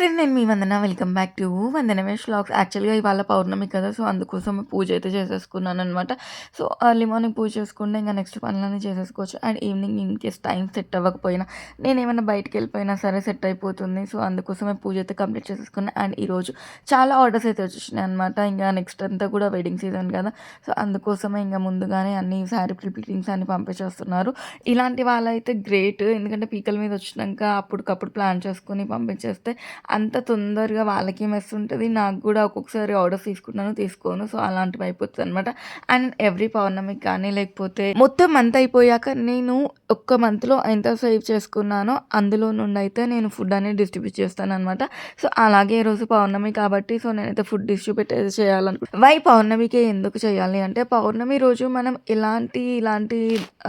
Friend నేను మీ Vandana. Welcome back to Vandana వేష్ vlogs యాక్చువల్గా ఇవాళ పౌర్ణమి కదా సో అందుకోసం పూజ అయితే చేసేసుకున్నాను అనమాట సో ఎర్లీ మార్నింగ్ పూజ చేసుకుంటే ఇంకా నెక్స్ట్ పనులన్నీ చేసేసుకోవచ్చు. And evening in case time set అవ్వకపోయినా నేను ఏమైనా బయటకు వెళ్ళిపోయినా సరే సెట్ అయిపోతుంది. సో అందుకోసమే పూజ అయితే కంప్లీట్ చేసేసుకున్నాను అండ్ ఈరోజు చాలా ఆర్డర్స్ అయితే వచ్చేసినాయి అనమాట ఇంకా నెక్స్ట్ అంతా కూడా వెడ్డింగ్ సీజన్ కదా. సో అందుకోసమే ఇంకా ముందుగానే అన్ని శారీ ప్రిపీటింగ్స్ అన్ని పంపించేస్తున్నారు. ఇలాంటి వాళ్ళైతే గ్రేట్ ఎందుకంటే పీకల మీద వచ్చినాక అప్పటికప్పుడు ప్లాన్ చేసుకుని పంపించేస్తే అంత తొందరగా వాళ్ళకి మెస్ ఉంటుంది? నాకు కూడా ఒక్కొక్కసారి ఆర్డర్స్ తీసుకున్నాను తీసుకోను. సో అలాంటివి అయిపోతుంది అనమాట అండ్ ఎవ్రీ పౌర్ణమికి కానీ లేకపోతే మొత్తం మంత్ అయిపోయాక నేను ఒక్క మంత్లో ఎంత సేవ్ చేసుకున్నానో అందులో నుండి అయితే నేను ఫుడ్ అనేది డిస్ట్రిబ్యూట్ చేస్తాను అనమాట సో అలాగే ఈరోజు పౌర్ణమి కాబట్టి సో నేనైతే ఫుడ్ డిస్ట్రిబ్యూట్ అయితే చేయాలనుకుంటున్నాను వై పౌర్ణమికి ఎందుకు చేయాలి అంటే పౌర్ణమి రోజు మనం ఎలాంటి ఇలాంటి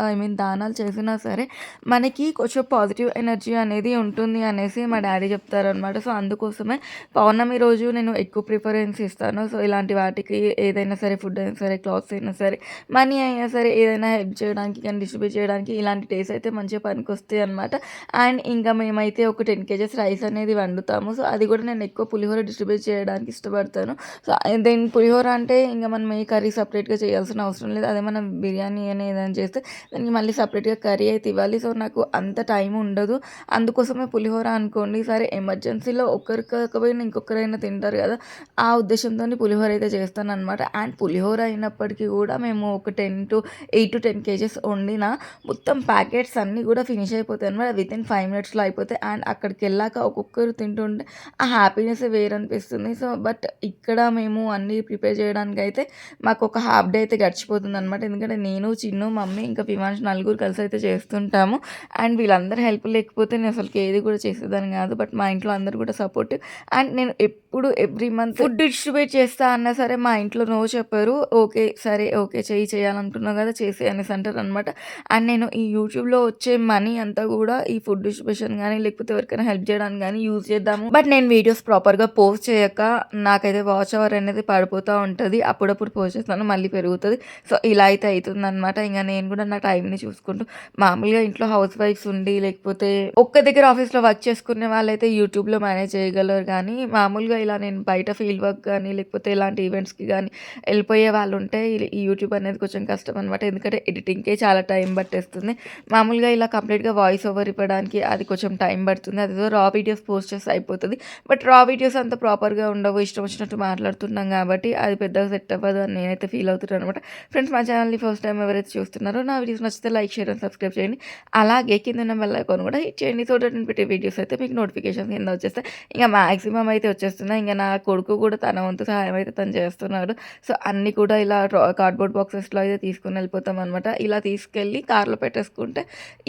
ఐ మీన్ దానాలు చేసినా సరే మనకి కొంచెం పాజిటివ్ ఎనర్జీ అనేది ఉంటుంది అనేసి మా డాడీ చెప్తారనమాట సో అందుకోసమే పౌర్ణమి రోజు నేను ఎక్కువ ప్రిఫరెన్స్ ఇస్తాను. సో ఇలాంటి వాటికి ఏదైనా సరే ఫుడ్ అయినా సరే క్లాత్స్ అయినా సరే మనీ అయినా సరే ఏదైనా హెల్ప్ చేయడానికి కానీ డిస్ట్రిబ్యూట్ చేయడానికి ఇలాంటి డేస్ అయితే మంచిగా పనికి వస్తాయి అనమాట అండ్ ఇంకా మేమైతే ఒక టెన్ కేజెస్ రైస్ అనేది వండుతాము. సో అది కూడా నేను ఎక్కువ పులిహోర డిస్ట్రిబ్యూట్ చేయడానికి ఇష్టపడతాను. సో దెన్ పులిహోర అంటే ఇంకా మనం ఏ కర్రీ సపరేట్గా చేయాల్సిన అవసరం లేదు. అదే మనం బిర్యానీ అని ఏదైనా చేస్తే దానికి మళ్ళీ సపరేట్గా కర్రీ అయితే ఇవ్వాలి. సో నాకు అంత టైం ఉండదు. అందుకోసమే పులిహోర అనుకోండి. సరే ఎమర్జెన్సీలో ఒకరికి కాకపోయినా ఇంకొకరైనా తింటారు కదా ఆ ఉద్దేశంతో పులిహోర అయితే చేస్తాను అనమాట అండ్ పులిహోర అయినప్పటికీ కూడా మేము ఒక ten to eight to ten kgs వండిన మొత్తం ప్యాకెట్స్ అన్నీ కూడా ఫినిష్ అయిపోతాయి అనమాట విత్ ఇన్ ఫైవ్ మినిట్స్లో అయిపోతాయి. అండ్ అక్కడికి వెళ్ళాక ఒక్కొక్కరు తింటుంటే ఆ హ్యాపీనెస్ వేరు అనిపిస్తుంది సో బట్ ఇక్కడ మేము అన్నీ ప్రిపేర్ చేయడానికి అయితే మాకు ఒక హాఫ్ డే అయితే గడిచిపోతుంది అనమాట ఎందుకంటే నేను చిన్ను మమ్మీ ఇంకా విమాన్స్ నలుగురు కలిసి అయితే చేస్తుంటాము. అండ్ వీళ్ళందరూ హెల్ప్ లేకపోతే నేను అసలు ఏది కూడా చేసేదాన్ని కాదు. బట్ మా ఇంట్లో అందరూ కూడా సపోర్ట్. అండ్ నేను ఎప్పుడు ఎవ్రీ మంత్ ఫుడ్ డిస్ట్రిబ్యూట్ చేస్తా అన్నా సరే మా ఇంట్లో నో చెప్పారు. ఓకే సరే ఓకే చేయి చేయాలనుకున్నావు కదా చేసి అనేసి అంటారు అనమాట అండ్ నేను ఈ యూట్యూబ్లో వచ్చే మనీ అంతా కూడా ఈ ఫుడ్ డిస్ట్రిబ్యూషన్ కానీ లేకపోతే ఎవరికైనా హెల్ప్ చేయడానికి కానీ యూజ్ చేద్దాము. బట్ నేను వీడియోస్ ప్రాపర్గా పోస్ట్ చేయక నాకైతే వాచ్ అవర్ అనేది పడిపోతూ ఉంటుంది. అప్పుడప్పుడు పోస్ట్ చేస్తాను మళ్ళీ పెరుగుతుంది. సో ఇలా అయితే అవుతుంది అనమాట ఇంకా నేను కూడా నా టైంని చూసుకుంటూ మామూలుగా ఇంట్లో హౌస్ వైఫ్స్ ఉండి లేకపోతే ఒక్క దగ్గర ఆఫీస్లో వర్క్ చేసుకునే వాళ్ళైతే యూట్యూబ్లో మేనేజ్ చేయగలరు కానీ మామూలుగా ఇలా నేను బయట ఫీల్డ్ వర్క్ కానీ లేకపోతే ఇలాంటి ఈవెంట్స్కి కానీ వెళ్ళిపోయే వాళ్ళు ఉంటే ఈ యూట్యూబ్ అనేది కొంచెం కష్టం అనమాట ఎందుకంటే ఎడిటింగ్కే చాలా టైం పట్టేస్తుంది. మామూలుగా ఇలా కంప్లీట్గా వాయిస్ ఓవర్ ఇవ్వడానికి అది కొంచెం టైం పడుతుంది. అదేదో రా వీడియోస్ పోస్ట్ చేస్తే అయిపోతుంది. బట్ రా వీడియోస్ అంత ప్రాపర్గా ఉండవు. ఇష్టం వచ్చినట్టు మాట్లాడుతున్నాం కాబట్టి అది పెద్దగా సెట్ అవ్వదు అని నేనైతే ఫీల్ అవుతున్నాను అనమాట ఫ్రెండ్స్ మా ఛానల్ని ఫస్ట్ టైం ఎవరైతే చూస్తున్నారో నా వీడియోస్ నచ్చితే లైక్ షేర్ అండ్ సబ్స్క్రైబ్ చేయండి. అలాగే కింద ఉన్న బెల్ ఐకాన్ కూడా హిట్ చేయండి. సో నేను పెట్టే వీడియోస్ అయితే మీకు నోటిఫికేషన్ కింద వచ్చేస్తాయి. ఇంకా మ్యాక్సిమం అయితే వచ్చేస్తున్నాయి ఇంకా నా కొడుకు కూడా తన వంతు సహాయం అయితే తను చేస్తున్నాడు. సో అన్నీ కూడా ఇలా కార్డ్బోర్డ్ బాక్సెస్లో అయితే తీసుకుని వెళ్ళిపోతాం అనమాట ఇలా తీసుకెళ్ళి కార్లో పెట్టేసుకుంటే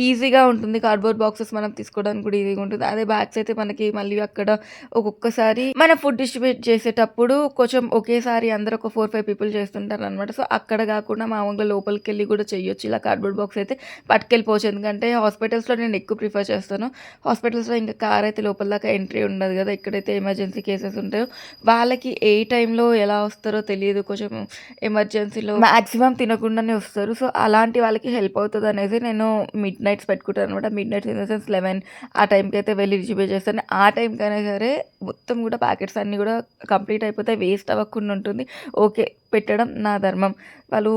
ఈజీగా ఉంటుంది. కార్డ్బోర్డ్ బాక్సెస్ మనం తీసుకోవడానికి కూడా ఈజీగా ఉంటుంది. అదే బ్యాగ్స్ అయితే మనకి మళ్ళీ అక్కడ ఒక్కొక్కసారి మన ఫుడ్ డిస్ట్రిబ్యూట్ చేసేటప్పుడు కొంచెం ఒకేసారి అందరూ ఒక ఫోర్ ఫైవ్ పీపుల్ చేస్తుంటారు అనమాట సో అక్కడ కాకుండా మామూలుగా లోపలికి వెళ్ళి కూడా చేయొచ్చు. ఇలా కార్డ్బోర్డ్ బాక్స్ అయితే పట్టుకెళ్ళిపోవచ్చు. ఎందుకంటే హాస్పిటల్స్లో నేను ఎక్కువ ప్రిఫర్ చేస్తాను. హాస్పిటల్స్లో ఇంకా కార్ అయితే లోపల దాకా ఎంట్రీ ఉండదు కదా. ఎక్కడైతే ఎమర్జెన్సీ కేసెస్ ఉంటాయో వాళ్ళకి ఏ టైంలో ఎలా వస్తారో తెలియదు. కొంచెం ఎమర్జెన్సీలో మ్యాక్సిమం తినకుండానే వస్తారు. సో అలాంటి వాళ్ళకి హెల్ప్ అవుతుంది అనేసి నేను మిడ్ నైట్స్ పెట్టుకుంటాను అనమాట midnights in the sense eleven ఆ టైంకి అయితే వెళ్ళి డిస్ట్రిబ్యూట్ చేస్తాను. ఆ టైంకైనా సరే మొత్తం కూడా ప్యాకెట్స్ అన్నీ కూడా కంప్లీట్ అయిపోతే వేస్ట్ అవ్వకుండా ఉంటుంది. ఓకే పెట్టడం నా ధర్మం. వాళ్ళు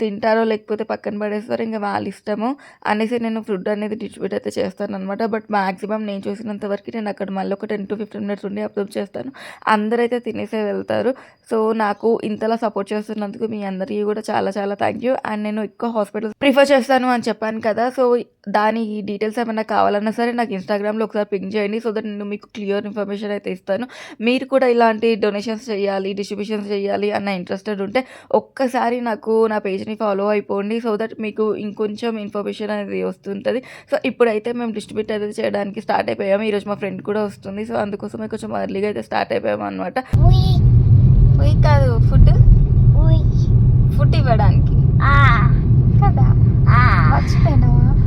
తింటారో లేకపోతే పక్కన పడేస్తారో ఇంకా వాళ్ళ ఇష్టము అనేసి నేను ఫుడ్ అనేది డిస్ట్రిబ్యూట్ అయితే చేస్తాను అనమాట బట్ మ్యాక్సిమం నేను చూసినంత వరకు నేను అక్కడ మళ్ళీ ఒక టెన్ టు ఫిఫ్టీన్ మినిట్స్ ఉండి అబ్జర్వ్ చేస్తాను. అందరైతే తినేసే వెళ్తారు. సో నాకు ఇంతలా సపోర్ట్ చేస్తున్నందుకు మీ అందరికీ కూడా చాలా చాలా థ్యాంక్ యూ అండ్ నేను ఎక్కువ హాస్పిటల్ ప్రిఫర్ చేస్తాను అని చెప్పాను కదా. సో దాని డీటెయిల్స్ ఏమైనా కావాలన్నా సరే నాకు ఇన్స్టాగ్రామ్లో ఒకసారి పింక్ చేయండి సో దట్ నేను మీకు క్లియర్ ఇన్ఫర్మేషన్ అయితే ఇస్తాను. మీరు కూడా ఇలాంటి డొనేషన్స్ చేయాలి డిస్ట్రిబ్యూషన్స్ చేయాలి అన్న ఇంట్రెస్టెడ్ ఉంటే ఒక్కసారి నాకు నా పేజ్ని ఫాలో అయిపోండి సో దట్ మీకు ఇంకొంచెం ఇన్ఫర్మేషన్ అనేది వస్తుంటుంది. సో ఇప్పుడైతే మేము డిస్ట్రిబ్యూట్ అయితే చేయడానికి స్టార్ట్ అయిపోయాము. ఈరోజు మా ఫ్రెండ్ కూడా వస్తుంది. సో అందుకోసమే కొంచెం అర్లీగా అయితే స్టార్ట్ అయిపోయాము అనమాట కాదు ఫుడ్ ఫుడ్ ఇవ్వడానికి. కదా? మర్చిపోయినావా?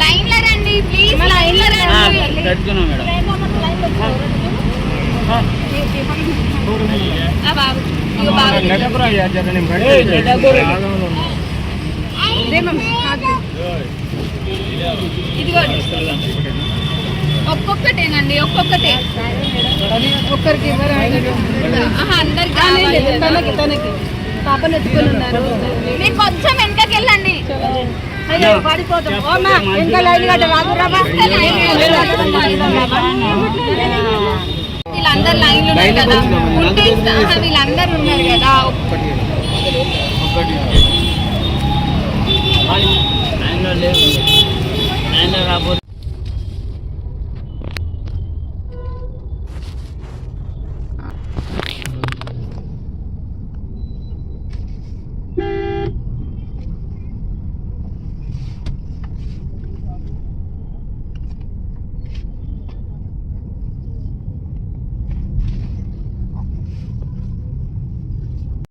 లైన్ లో రండి ప్లీజ్ లైన్ లో రండి పెట్టుకున్నాం మేడం ఆ బాబు ఇగో బాబు ఇదిగోండి ఒక్కొక్కటేనండి ఒక్కొక్కటే ఒక్కరికి ఆహా, అందరికి కావాలి. తనకి తనకి పాపను ఎత్తుకొని ఉన్నారు మీరు కొంచెం వెనకకి వెళ్ళండి అయ్యో పడిపోతాం. ఓమా ఇంకా లైన్ కట్ట రాదురామా వీళ్ళందరు లైన్లు ఉన్నారు కదా. ఉంటే వీళ్ళందరూ ఉన్నారు కదా.